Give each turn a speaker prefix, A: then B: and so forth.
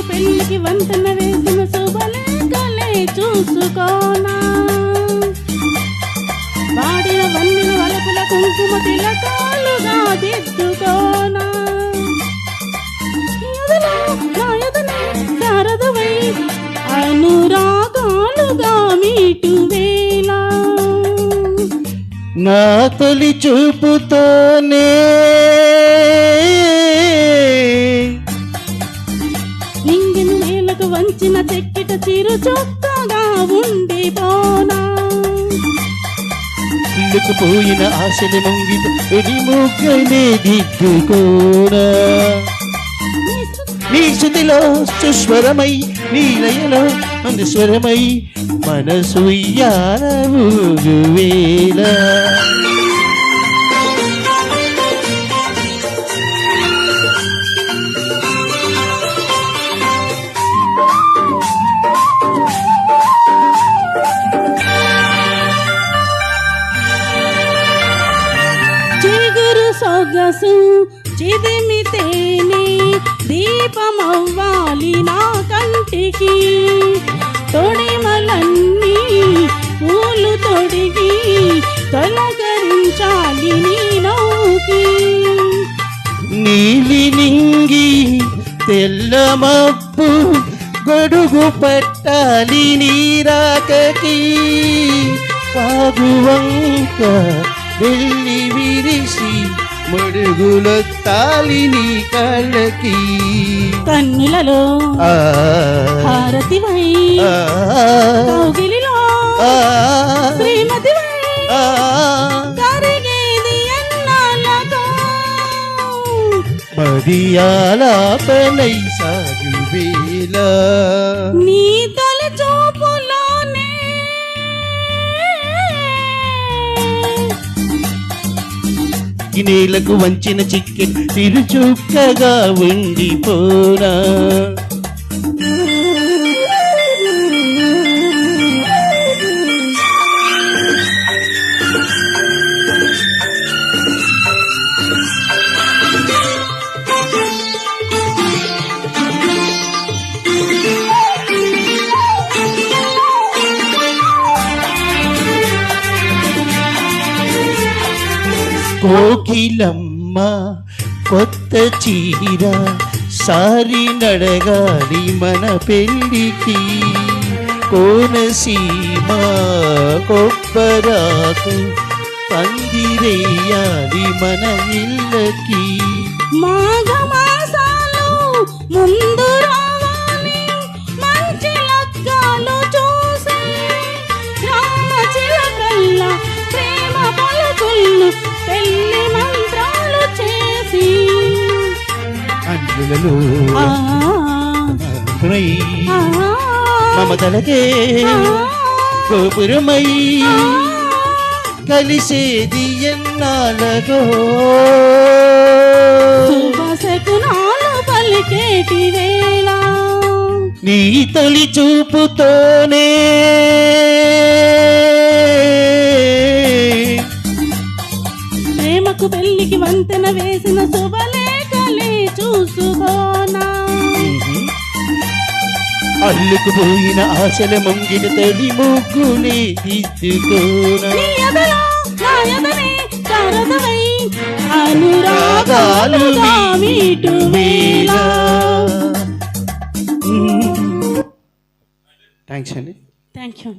A: ప్రేమకు పెళ్ళికి వంతెన వేసిన శుభలేఖలే చూసుకోనా. వాడిన వందిన వలపుల కుంకుమ తిలకాలుగా దిద్దుకోనా. శారదవై అనురాగాలుగా మీటు
B: నా తొలి చూపుతోనే
A: తెచ్చిన చెక్కిట చిరు చొక్కగా ఉండిపోనా
B: పోయిన ఆశని ముంగిట ఎడి ముగ్గనే దిద్దుకోనా నీ శృతిలో సుస్వరమై నీ లయలో అనుస్వరమై మనసు వేళ.
A: చిదిమితేనే దీపమవ్వాలి నా కంటికి. తొడిమలన్నీ పూలు తొడిగి తొలగరించాలి నీ నౌకి
B: నీలి నింగి తెల్ల మబ్బు గొడుగు పట్టాలి నీరాకకి పాగువంక వెళ్ళి విరిసి మడుగులొత్తాలి నీ కళ్ళకి.
A: కన్నులలో హారతివై కౌగిలిలో శ్రీమతివై కరిగేది ఎన్నాళ్ళతో.
B: మదియాలాపనై సాగు వేళ
A: నీ
B: నేలకు వంచిన చిక్కెన్ తిరుచుక్కగా ఉండిపోనా? కోకిలమ్మ కొత్త చీర సారి నడగాలి మన పెళ్ళికి. కోనసీమ కొబ్బరాకు పందిరేయాలి మన ఇళ్ళకి.
A: మాఘమాసాలు ముందు ఆ,
B: మమతలకే గోపురమై కలిసేది
A: శుభశకునాలు పలికేటి వేళ.
B: నీ తొలి చూపుతోనే.
A: ప్రేమకు పెళ్ళికి వంతెన వేసిన శుభలేఖలే చూసుకోనా?
B: అల్లుకుపోయిన ఆశల ముంగిన తొలి ముగ్గునే దిద్దుకోనా
A: నీ ఎదలో నా ఎదనే శారదవై అనురాగాలుగా మీటు
B: థ్యాంక్స్ అండి.
A: Thank you.